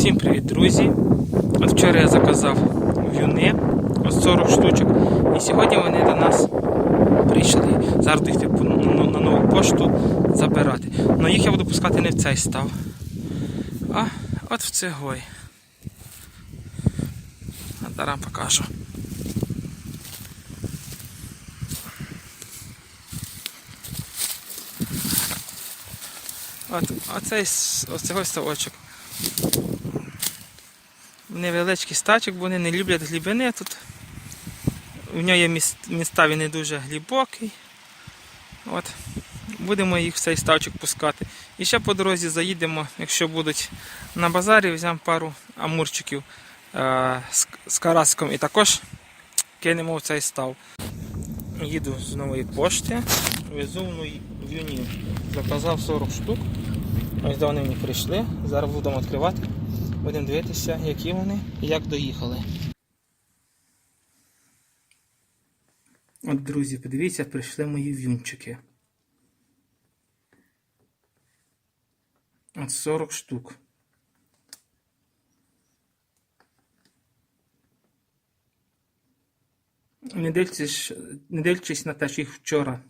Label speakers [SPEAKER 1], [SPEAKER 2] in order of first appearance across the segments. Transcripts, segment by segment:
[SPEAKER 1] Усім привіт, друзі! От вчора я заказав в'юни, ось 40 штучок, і сьогодні вони до нас прийшли. Зараз буду йти по- на, на- нову пошту забирати. Но їх я буду пускати не в цей став, а от в цегой. А зараз покажу. От, оцей, с- оцей ставочок. Невеличкий стачок, бо вони не люблять глибини тут. У нього є міс- міста, він не дуже глибокий. От. Будемо їх в цей ставчик пускати. І ще по дорозі заїдемо, якщо будуть на базарі, візьмемо пару амурчиків е, з, караском і також кинемо в цей став. Їду з нової пошти, везу в юнів. Заказав 40 штук. Ось де вони мені прийшли. Зараз будемо відкривати. Будемо дивитися, які вони і як доїхали. От, друзі, подивіться, прийшли мої в'юнчики. От 40 штук. Не дивлячись, не дивлячись на те, що їх вчора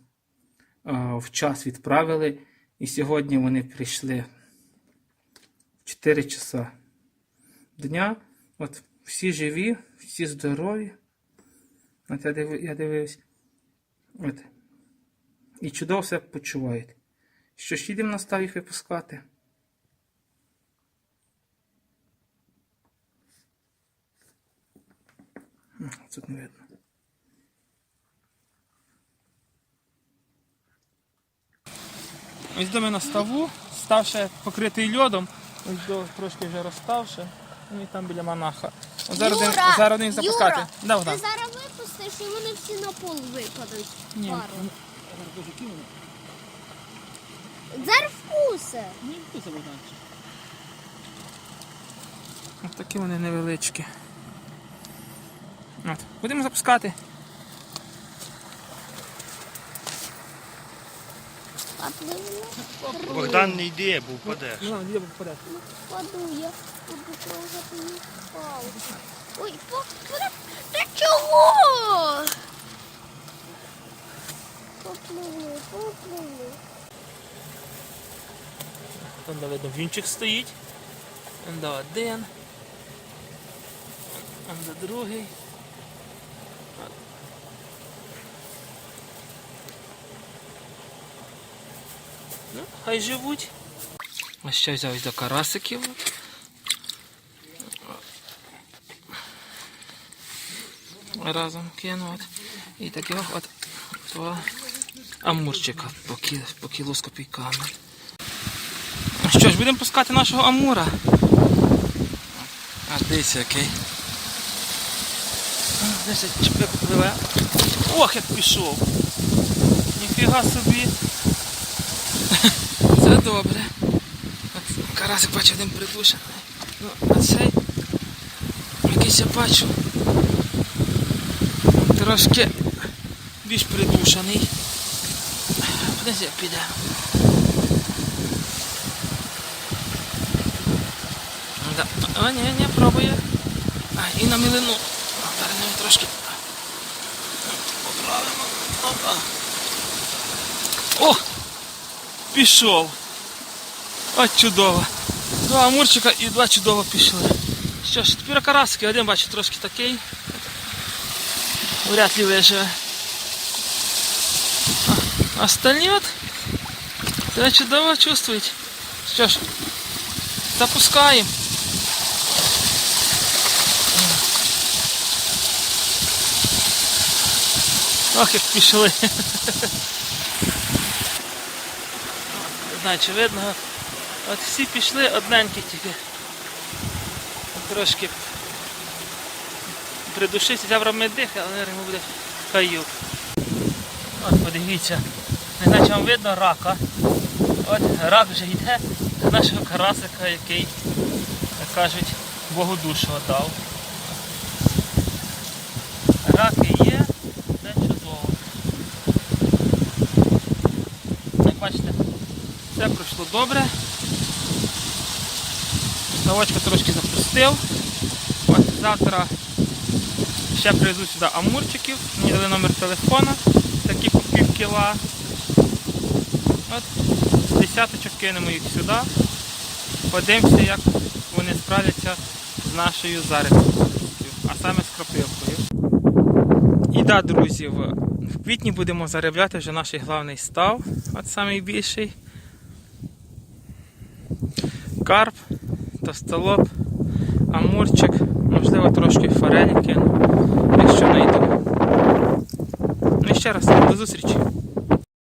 [SPEAKER 1] а, в час відправили, і сьогодні вони прийшли в 4 часа дня. От всі живі, всі здорові. От я, диви, я дивився. От. І чудово себе почувають. Що ж їдемо на став їх випускати. Тут не видно. Ось до мене ставу, став ще покритий льодом, ось до трошки вже розставши. Ну і там біля монаха. От зараз,
[SPEAKER 2] Юра,
[SPEAKER 1] будемо- зараз їх запускати.
[SPEAKER 2] Юра,
[SPEAKER 1] Да,
[SPEAKER 2] ти зараз випустиш і вони всі на пол випадуть.
[SPEAKER 1] Ні.
[SPEAKER 2] Пару. Зараз вкуси.
[SPEAKER 1] Ось такі вони невеличкі. От. Будемо запускати.
[SPEAKER 3] Богдан не йди, бо впадеш.
[SPEAKER 1] Ну, де попаде.
[SPEAKER 2] Впаду я. Буду трогати їх палку. Ой, по- Ти чого? Попливли, попливли.
[SPEAKER 1] Там де видно вінчик стоїть. Там де один. Там де другий. Ну, хай живуть. Ось ще взяв до карасиків. Разом кинув. От. І таких от два амурчика по, кі, по кілу з копійками. Ну що ж, будемо пускати нашого Амура. А дивіться який. Десь чепик пливе. Ох, як пішов. Ніфіга собі. Це добре. От карасик бачу один придушений. Ну, а цей якийсь я бачу. Трошки більш придушений. Кудись я піде. Да. А, ні, ні, пробує. А, і на мілину. Зараз ми трошки. Поправимо. Опа. О! Пішов. От чудово. Два амурчика і два чудово пішли. Що ж, тепер карасики, один бачу трошки такий. Вряд ли виживе. А остальні от себе чудово чувствують. Що ж, запускаємо. Ох, як пішли. Знаю, чи. От всі пішли одненькі тільки. Трошки придушився, взяв ромедих, але йому буде каюк. От подивіться, не знаю, вам видно рака. От рак вже йде до нашого карасика, який, як кажуть, Богу душу дав. Раки є, це чудово. Як бачите, все пройшло добре. Ставочка трошки запустив. От завтра ще привезу сюди амурчиків. Мені дали номер телефона, такі по пів кіла. От десяточок кинемо їх сюди. Подивимося, як вони справляться з нашою зарядкою, а саме з кропивкою. І да, друзі, в квітні будемо заробляти вже наш головний став, от найбільший. Карп, тостолоп, амурчик, можливо трошки форелі кину, якщо найду. Ну і ще раз, до зустрічі!